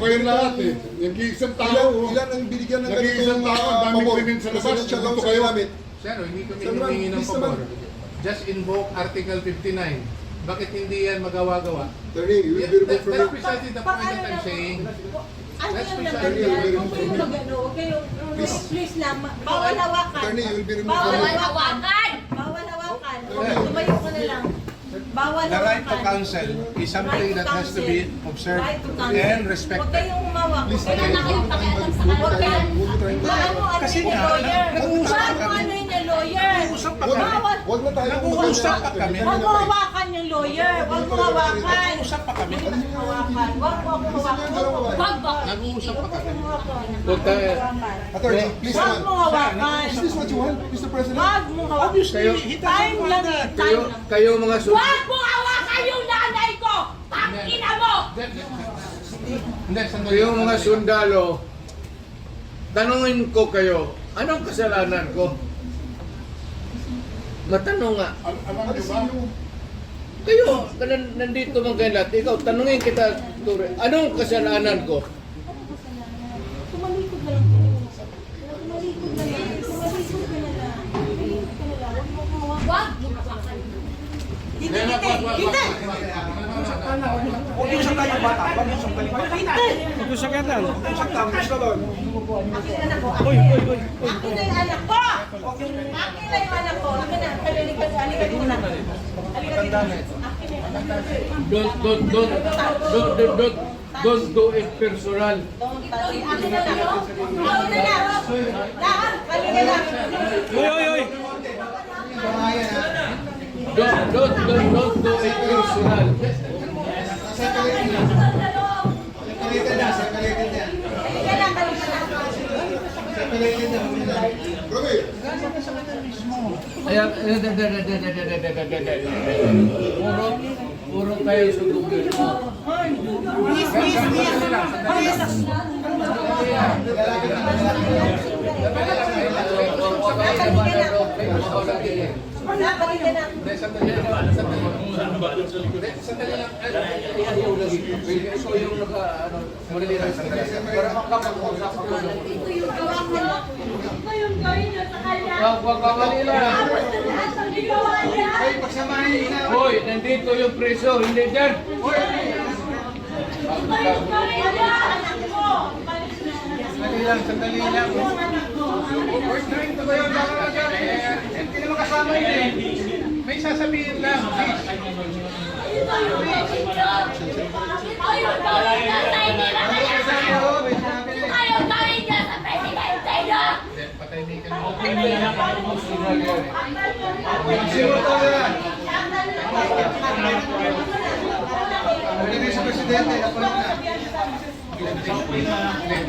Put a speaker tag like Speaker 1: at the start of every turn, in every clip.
Speaker 1: kayong lahat eh. Nag-iisang
Speaker 2: Ilan,
Speaker 1: tao.
Speaker 2: ilan ang binigyan ng
Speaker 1: Nag-iisang
Speaker 2: ganitong
Speaker 1: tao, ang daming
Speaker 2: pabor?
Speaker 1: krimen sa labas. Gusto
Speaker 2: sa
Speaker 1: kayo?
Speaker 3: Sir, hindi kami humingi ng pabor. Just invoke Article 59. Bakit hindi yan magawa-gawa?
Speaker 2: Attorney, you will
Speaker 3: Yeah,
Speaker 2: be removed
Speaker 3: that-
Speaker 2: from
Speaker 3: that's
Speaker 2: it.
Speaker 3: precisely the point that I'm saying.
Speaker 4: Ano
Speaker 3: be
Speaker 4: naman
Speaker 3: sure.
Speaker 4: yan? Huwag kayong mag-ano, huwag kayong,
Speaker 2: Please.
Speaker 4: please lang, bawal hawakan.
Speaker 2: Attorney, you will be removed from
Speaker 4: hawakan! Bawal hawakan. Tumayo ka na lang. Bawal
Speaker 3: The right to
Speaker 4: hawakan.
Speaker 3: counsel is something that has to be observed and
Speaker 4: Huwag
Speaker 3: respected.
Speaker 4: kayong umawak.
Speaker 2: Please,
Speaker 4: Huwag kayong nakipakialam sa
Speaker 2: Huwag huwag
Speaker 4: Ano, ano
Speaker 3: Kasi
Speaker 4: yung
Speaker 3: nga,
Speaker 4: lawyer?
Speaker 2: nag-uusap kami.
Speaker 4: ano yung lawyer?
Speaker 3: Nag-uusap pa
Speaker 2: Huwag,
Speaker 3: kami.
Speaker 4: Bawal.
Speaker 2: huwag na tayo
Speaker 3: Nag-uusap pa kami.
Speaker 4: Huwag mo hawakan yung lawyer. Huwag mo hawakan.
Speaker 3: Usap pa kami.
Speaker 4: Hawakan. Huwag mo hawakan. Huwag mo.
Speaker 3: Nag-uusap pa kami.
Speaker 5: Huwag tayo.
Speaker 2: Attorney, please
Speaker 4: Huwag mo hawakan.
Speaker 2: Is this what you want, Mr. President?
Speaker 4: Huwag mo hawakan.
Speaker 3: Obviously, he doesn't
Speaker 4: Time
Speaker 3: want
Speaker 4: lang
Speaker 3: that.
Speaker 4: eh.
Speaker 5: Kayo,
Speaker 4: Time lang.
Speaker 5: kayo mga sundalo.
Speaker 4: Huwag mo hawakan yung nanay ko! Tangina mo!
Speaker 3: Hindi, sandali.
Speaker 5: Kayo mga sundalo, tanungin ko kayo, anong kasalanan ko? Matanong nga.
Speaker 1: Al- Alam niyo ba?
Speaker 5: Kayo, nan- nandito mga kayo lahat, ikaw, tanungin kita, Ture, anong kasalanan ko?
Speaker 4: Tumalikod na lang po. Tumalikod na lang. Tumalikod ka na lang. Tumalikod ka na lang. Huwag mo hawakan. Huwag mo hawakan. Hindi, hindi, hindi.
Speaker 6: Huwag yung saktan yung bata, huwag yung saktan yung bata.
Speaker 4: Hindi.
Speaker 6: Yung saktan lang. Yung saktan, gusto doon.
Speaker 4: Akin na anak ko. Akin na yung anak ko. Akin na yung anak ko. Akin na. Halika halika dito na. Halika dito. Akin na anak ko.
Speaker 5: Don't, don't, don't, don't, don't, don't, don't do it personal.
Speaker 4: Don't touch it. Akin na lang. Akin na lang. Lahat. Halika lang.
Speaker 6: Uy, uy, uy.
Speaker 5: Don't, don't, don't, don't do it personal. Separated na. Separated na, separated na. Separated na. Robert! Ayan, puro, puro kayo sa Google.
Speaker 4: Please, please, please.
Speaker 3: Please. Wala, balikan na. Sandali lang. Sandali lang.
Speaker 5: So yung nag, ano,
Speaker 3: malilira yung sandali.
Speaker 5: Para makapag-usap ako.
Speaker 4: Ito. Ito yung gawin nyo sa kanya. Na lahat ang ginawa niya.
Speaker 5: Hoy, nila. Hoy, nandito yung preso, hindi dyan.
Speaker 4: Hoy, ito
Speaker 3: Sandali lang, sandali lang. First drink to ba hindi, sasabihin lang.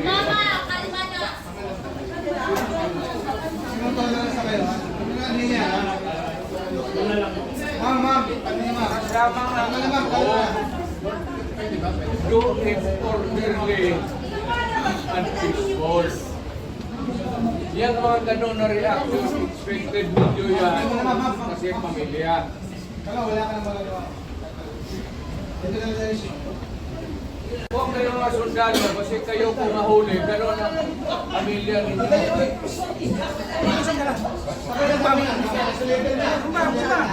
Speaker 4: Mama, kalma na.
Speaker 3: Sinutuloy na sa kayo. Ano nga ano niya? Ma'am, ma'am. Ano niya, ma'am? Ano na, ma'am? Ano na?
Speaker 5: Do it orderly and peaceful. Yan mga ganun na reaction, expected video yan. Kasi pamilya.
Speaker 3: Kala, wala ka nang magagawa. Ito na lang issue.
Speaker 5: Huwag kayo mga sundalo kasi kayo kung mahuli, ganun ang pamilya ninyo.
Speaker 3: Sabay lang kami. Kumang, kumang.